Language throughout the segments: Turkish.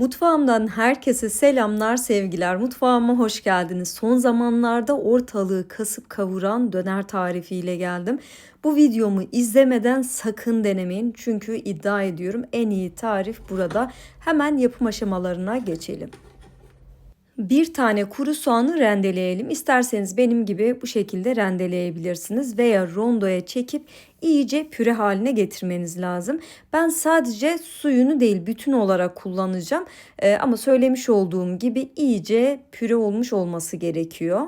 Mutfağımdan herkese selamlar, sevgiler. Mutfağıma hoş geldiniz. Son zamanlarda ortalığı kasıp kavuran döner tarifiyle geldim. Bu videomu izlemeden sakın denemeyin. Çünkü iddia ediyorum en iyi tarif burada. Hemen yapım aşamalarına geçelim. Bir tane kuru soğanı rendeleyelim. İsterseniz benim gibi bu şekilde rendeleyebilirsiniz veya rondoya çekip iyice püre haline getirmeniz lazım. Ben sadece suyunu değil bütün olarak kullanacağım. Ee, ama söylemiş olduğum gibi iyice püre olmuş olması gerekiyor.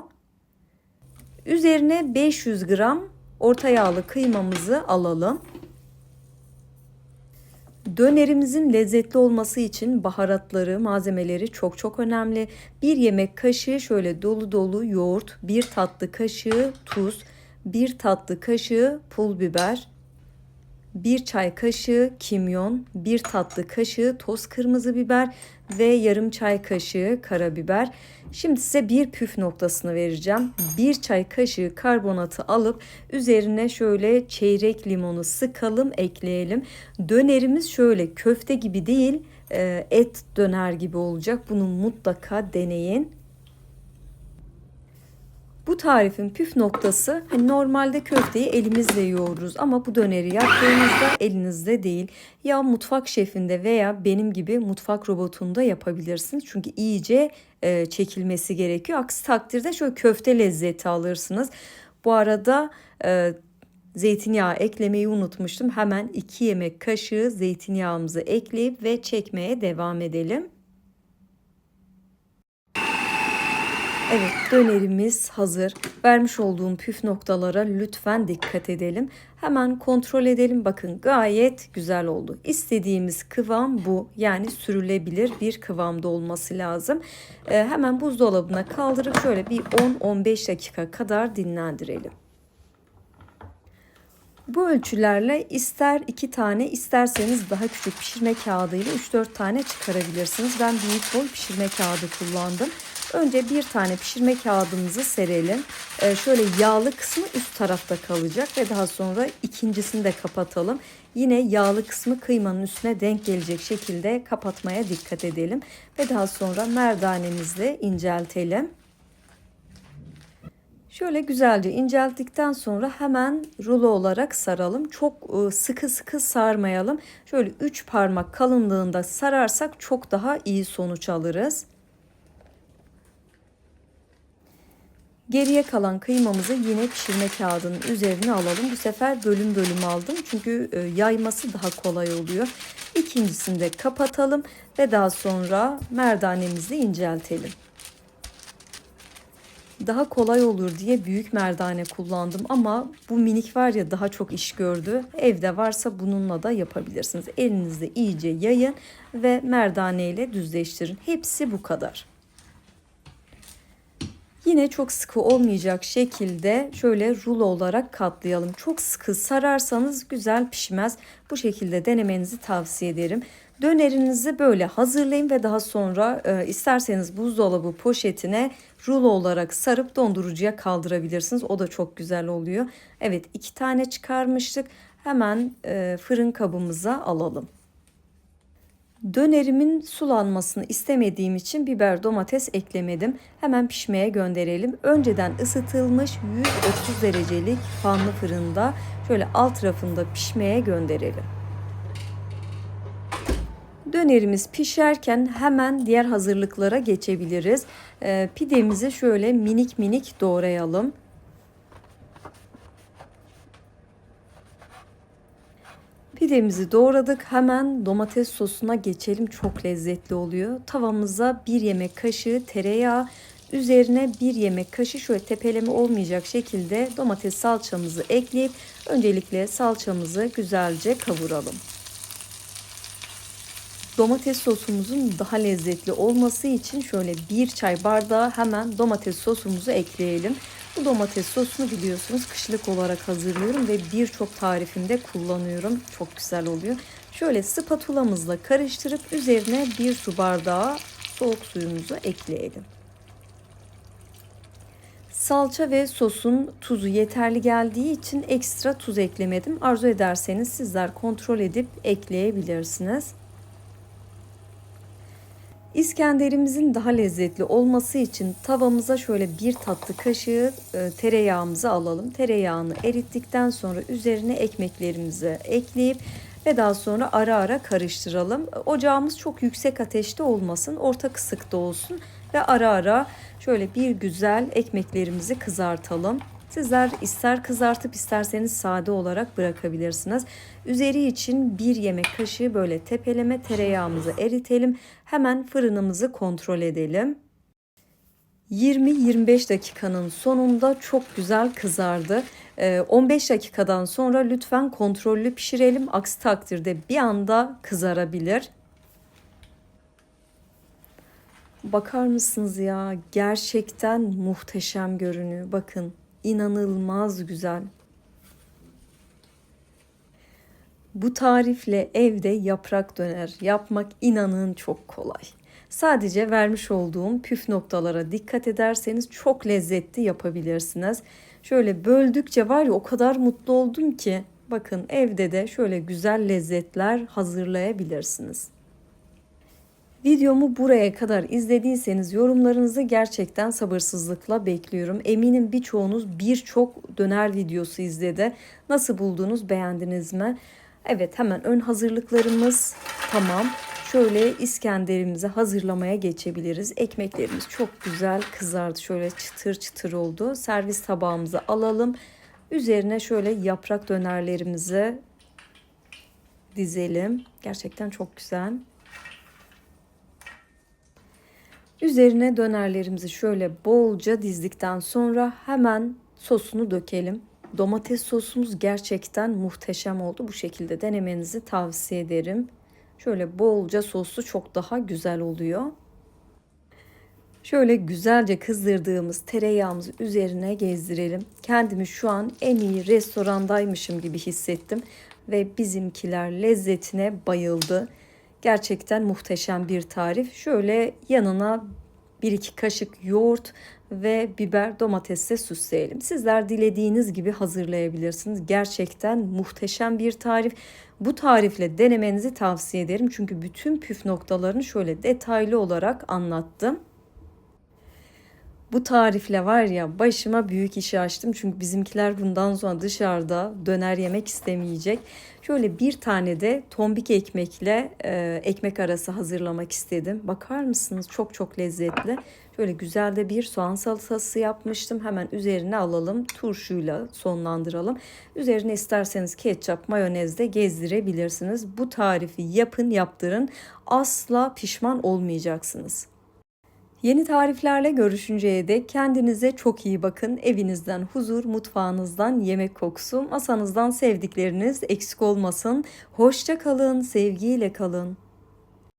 Üzerine 500 gram orta yağlı kıymamızı alalım. Dönerimizin lezzetli olması için baharatları, malzemeleri çok çok önemli. Bir yemek kaşığı şöyle dolu dolu yoğurt, bir tatlı kaşığı tuz, bir tatlı kaşığı pul biber, bir çay kaşığı kimyon, bir tatlı kaşığı toz kırmızı biber ve yarım çay kaşığı karabiber. Şimdi size bir püf noktasını vereceğim. Bir çay kaşığı karbonatı alıp üzerine şöyle çeyrek limonu sıkalım, ekleyelim. Dönerimiz şöyle köfte gibi değil, e, et döner gibi olacak. Bunu mutlaka deneyin. Bu tarifin püf noktası hani normalde köfteyi elimizle yoğururuz ama bu döneri yaptığınızda elinizde değil. Ya mutfak şefinde veya benim gibi mutfak robotunda yapabilirsiniz. Çünkü iyice e, çekilmesi gerekiyor. Aksi takdirde şöyle köfte lezzeti alırsınız. Bu arada e, zeytinyağı eklemeyi unutmuştum. Hemen 2 yemek kaşığı zeytinyağımızı ekleyip ve çekmeye devam edelim. Evet dönerimiz hazır. Vermiş olduğum püf noktalara lütfen dikkat edelim. Hemen kontrol edelim. Bakın gayet güzel oldu. İstediğimiz kıvam bu. Yani sürülebilir bir kıvamda olması lazım. Ee, hemen buzdolabına kaldırıp şöyle bir 10-15 dakika kadar dinlendirelim. Bu ölçülerle ister 2 tane isterseniz daha küçük pişirme kağıdıyla 3-4 tane çıkarabilirsiniz. Ben büyük boy pişirme kağıdı kullandım. Önce bir tane pişirme kağıdımızı serelim. Ee, şöyle yağlı kısmı üst tarafta kalacak ve daha sonra ikincisini de kapatalım. Yine yağlı kısmı kıymanın üstüne denk gelecek şekilde kapatmaya dikkat edelim. Ve daha sonra merdanemizle inceltelim. Şöyle güzelce incelttikten sonra hemen rulo olarak saralım. Çok e, sıkı sıkı sarmayalım. Şöyle 3 parmak kalınlığında sararsak çok daha iyi sonuç alırız. Geriye kalan kıymamızı yine pişirme kağıdının üzerine alalım. Bu sefer bölüm bölüm aldım. Çünkü e, yayması daha kolay oluyor. İkincisini de kapatalım ve daha sonra merdanemizi inceltelim. Daha kolay olur diye büyük merdane kullandım ama bu minik var ya daha çok iş gördü. Evde varsa bununla da yapabilirsiniz. Elinizde iyice yayın ve merdane ile düzleştirin. Hepsi bu kadar. Yine çok sıkı olmayacak şekilde şöyle rulo olarak katlayalım. Çok sıkı sararsanız güzel pişmez. Bu şekilde denemenizi tavsiye ederim. Dönerinizi böyle hazırlayın ve daha sonra e, isterseniz buzdolabı poşetine rulo olarak sarıp dondurucuya kaldırabilirsiniz. O da çok güzel oluyor. Evet iki tane çıkarmıştık. Hemen e, fırın kabımıza alalım. Dönerimin sulanmasını istemediğim için biber domates eklemedim. Hemen pişmeye gönderelim. Önceden ısıtılmış 130 derecelik fanlı fırında şöyle alt tarafında pişmeye gönderelim. Dönerimiz pişerken hemen diğer hazırlıklara geçebiliriz. Ee, pidemizi şöyle minik minik doğrayalım. Pidemizi doğradık. Hemen domates sosuna geçelim. Çok lezzetli oluyor. Tavamıza bir yemek kaşığı tereyağı, üzerine bir yemek kaşığı şöyle tepeleme olmayacak şekilde domates salçamızı ekleyip öncelikle salçamızı güzelce kavuralım. Domates sosumuzun daha lezzetli olması için şöyle bir çay bardağı hemen domates sosumuzu ekleyelim. Bu domates sosunu biliyorsunuz kışlık olarak hazırlıyorum ve birçok tarifinde kullanıyorum. Çok güzel oluyor. Şöyle spatulamızla karıştırıp üzerine bir su bardağı soğuk suyumuzu ekleyelim. Salça ve sosun tuzu yeterli geldiği için ekstra tuz eklemedim. Arzu ederseniz sizler kontrol edip ekleyebilirsiniz. İskenderimizin daha lezzetli olması için tavamıza şöyle bir tatlı kaşığı e, tereyağımızı alalım. Tereyağını erittikten sonra üzerine ekmeklerimizi ekleyip ve daha sonra ara ara karıştıralım. Ocağımız çok yüksek ateşte olmasın, orta kısıkta olsun ve ara ara şöyle bir güzel ekmeklerimizi kızartalım. Sizler ister kızartıp isterseniz sade olarak bırakabilirsiniz. Üzeri için bir yemek kaşığı böyle tepeleme tereyağımızı eritelim. Hemen fırınımızı kontrol edelim. 20-25 dakikanın sonunda çok güzel kızardı. 15 Ee, dakikadan sonra lütfen kontrollü pişirelim. Aksi takdirde bir anda kızarabilir. Bakar mısınız ya? Gerçekten muhteşem görünüyor. Bakın inanılmaz güzel. Bu tarifle evde yaprak döner yapmak inanın çok kolay. Sadece vermiş olduğum püf noktalara dikkat ederseniz çok lezzetli yapabilirsiniz. Şöyle böldükçe var ya o kadar mutlu oldum ki bakın evde de şöyle güzel lezzetler hazırlayabilirsiniz. Videomu buraya kadar izlediyseniz yorumlarınızı gerçekten sabırsızlıkla bekliyorum. Eminim birçoğunuz birçok döner videosu izledi. Nasıl buldunuz, beğendiniz mi? Evet hemen ön hazırlıklarımız tamam. Şöyle İskenderimizi hazırlamaya geçebiliriz. Ekmeklerimiz çok güzel kızardı. Şöyle çıtır çıtır oldu. Servis tabağımızı alalım. Üzerine şöyle yaprak dönerlerimizi dizelim. Gerçekten çok güzel. Üzerine dönerlerimizi şöyle bolca dizdikten sonra hemen sosunu dökelim. Domates sosumuz gerçekten muhteşem oldu. Bu şekilde denemenizi tavsiye ederim. Şöyle bolca soslu çok daha güzel oluyor. Şöyle güzelce kızdırdığımız tereyağımızı üzerine gezdirelim. Kendimi şu an en iyi restorandaymışım gibi hissettim ve bizimkiler lezzetine bayıldı. Gerçekten muhteşem bir tarif. Şöyle yanına bir iki kaşık yoğurt ve biber domatesle süsleyelim. Sizler dilediğiniz gibi hazırlayabilirsiniz. Gerçekten muhteşem bir tarif. Bu tarifle denemenizi tavsiye ederim. Çünkü bütün püf noktalarını şöyle detaylı olarak anlattım. Bu tarifle var ya başıma büyük işi açtım. Çünkü bizimkiler bundan sonra dışarıda döner yemek istemeyecek. Şöyle bir tane de tombik ekmekle e, ekmek arası hazırlamak istedim. Bakar mısınız? Çok çok lezzetli. Şöyle güzel de bir soğan salatası yapmıştım. Hemen üzerine alalım. Turşuyla sonlandıralım. Üzerine isterseniz ketçap, mayonez de gezdirebilirsiniz. Bu tarifi yapın, yaptırın. Asla pişman olmayacaksınız. Yeni tariflerle görüşünceye dek kendinize çok iyi bakın. Evinizden huzur, mutfağınızdan yemek kokusu, masanızdan sevdikleriniz eksik olmasın. Hoşça kalın, sevgiyle kalın.